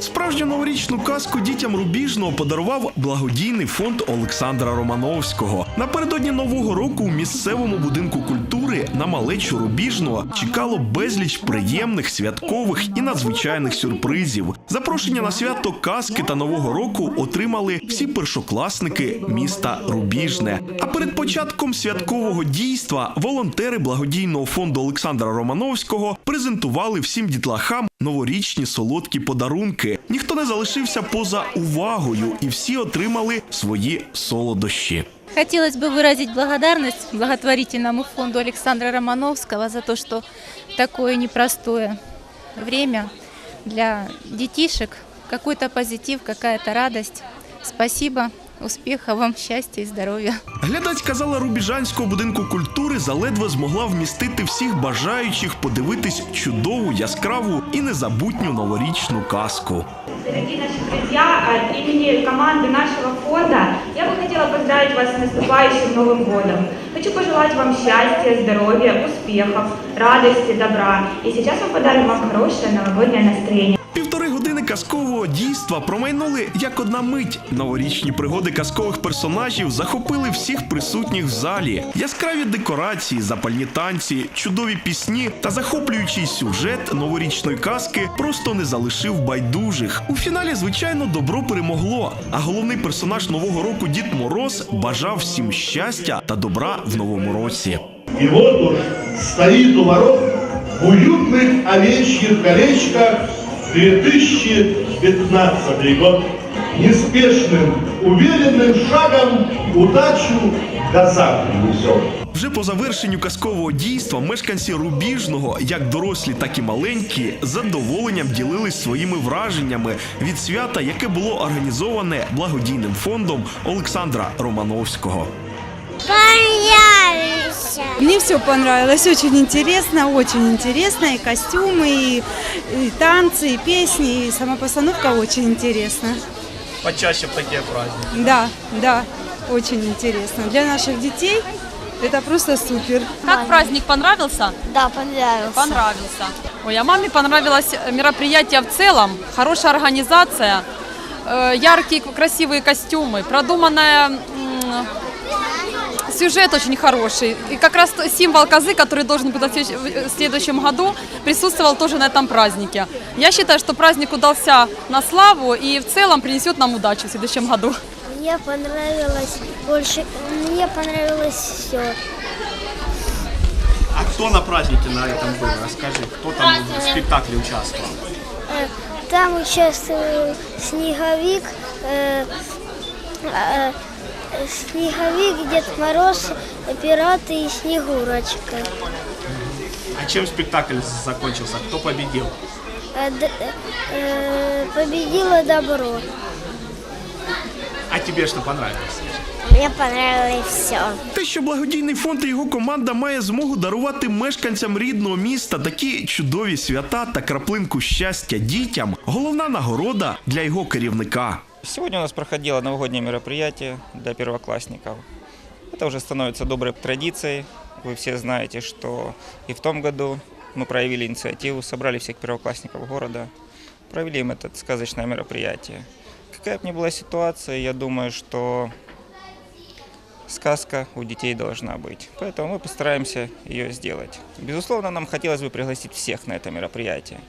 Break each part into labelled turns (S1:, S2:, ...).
S1: Справжню новорічну казку дітям Рубіжного подарував благодійний фонд Олександра Романовського. Напередодні нового року у місцевому будинку культури на малечу Рубіжного чекало безліч приємних, святкових і надзвичайних сюрпризів. Запрошення на свято казки та нового року отримали всі першокласники міста Рубіжне. А перед початком святкового дійства волонтери благодійного фонду Олександра Романовського презентували всім дітлахам новорічні солодкі подарунки. Ніхто не залишився поза увагою, і всі отримали свої солодощі.
S2: Хотелось бы выразить благодарность благотворительному фонду Александра Романовского за что в такое непростое время для детишек какой-то позитив, какая-то радость. Спасибо, успехов вам, счастья и здоровья.
S1: Глядач казала Рубіжанського будинку культури заледве змогла вмістити всіх бажаючих подивитись чудову, яскраву і незабутню новорічну казку.
S3: Дорогие наши друзья, от имени команды нашего фонда я бы хотела поздравить вас с наступающим Новым годом. Хочу пожелать вам счастья, здоровья, успехов, радости, добра. И сейчас мы подарим вам хорошее новогоднее настроение.
S1: Казкового дійства промайнули як одна мить. Новорічні пригоди казкових персонажів захопили всіх присутніх в залі. Яскраві декорації, запальні танці, чудові пісні та захоплюючий сюжет новорічної казки просто не залишив байдужих. У фіналі, звичайно, добро перемогло. А головний персонаж нового року Дід Мороз бажав всім щастя та добра в новому році.
S4: И вот уж стоит у ворот в уютных овечьих колечках 2015 год. Неспешным, уверенным шагом удачу газа принесет.
S1: Вже по завершенню казкового дійства мешканці Рубіжного, як дорослі, так і маленькі, з задоволенням ділились своїми враженнями від свята, яке було організоване благодійним фондом Олександра Романовського.
S5: Понравился.
S6: Мне все понравилось, очень интересно, очень интересно, и костюмы, и, и танцы, и песни, и сама постановка очень интересна.
S7: почаще в такие праздники.
S6: Да, да, очень интересно. Для наших детей это просто супер.
S8: Как праздник понравился?
S5: Да, понравился.
S8: Понравился. Ой, а маме понравилось мероприятие в целом. Хорошая организация, э, яркие красивые костюмы, продуманная сюжет очень хороший. И как раз символ козы, который должен быть в следующ- в следующем году, присутствовал тоже на этом празднике. Я считаю, что праздник удался на славу и в целом принесет нам удачу в следующем году.
S5: Мне понравилось больше. Мне понравилось все.
S7: А кто на празднике на этом был? Расскажи, кто там в спектакле участвовал?
S5: Там участвовал Снеговик, э, э, Снеговик, Дед Мороз, пираты и Снегурочка.
S7: А чем спектакль закончился? Кто победил?
S5: Э, д- э, победило добро.
S7: А тебе что понравилось?
S5: Мне понравилось все.
S1: Те, що благодійний фонд і його команда має змогу дарувати мешканцям рідного міста такі чудові свята та краплинку щастя дітям, головна нагорода для його керівника.
S9: Сегодня у нас проходило новогоднее мероприятие для первоклассников. Это уже становится доброй традицией. Вы все знаете, что и в том году мы проявили инициативу, собрали всех первоклассников города, провели им это сказочное мероприятие. Какая бы ни была ситуация, я думаю, что сказка у детей должна быть. Поэтому мы постараемся ее сделать. Безусловно, нам хотелось бы пригласить всех на это мероприятие.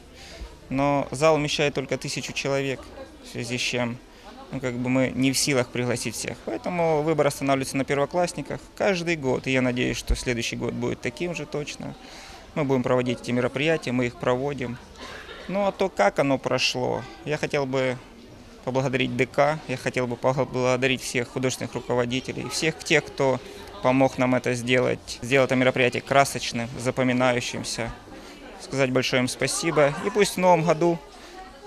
S9: Но зал вмещает только тысячу человек, в связи с чем ну, как бы мы не в силах пригласить всех. Поэтому выбор останавливается на первоклассниках каждый год. И я надеюсь, что следующий год будет таким же точно. Мы будем проводить эти мероприятия, мы их проводим. Ну а то, как оно прошло, я хотел бы поблагодарить ДК, я хотел бы поблагодарить всех художественных руководителей, всех тех, кто помог нам это сделать, сделать это мероприятие красочным, запоминающимся. Сказать большое им спасибо. И пусть в новом году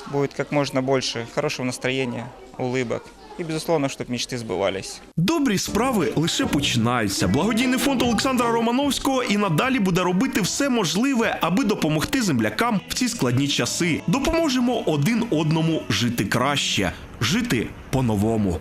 S9: будет как можно больше хорошего настроения, улыбок. И, безусловно, чтобы мечты сбывались.
S1: Добрі справи лише починаються. Благодійний фонд Олександра Романовського і надалі буде робити все можливе, аби допомогти землякам в ці складні часи. Допоможемо один одному жити краще, жити по-новому.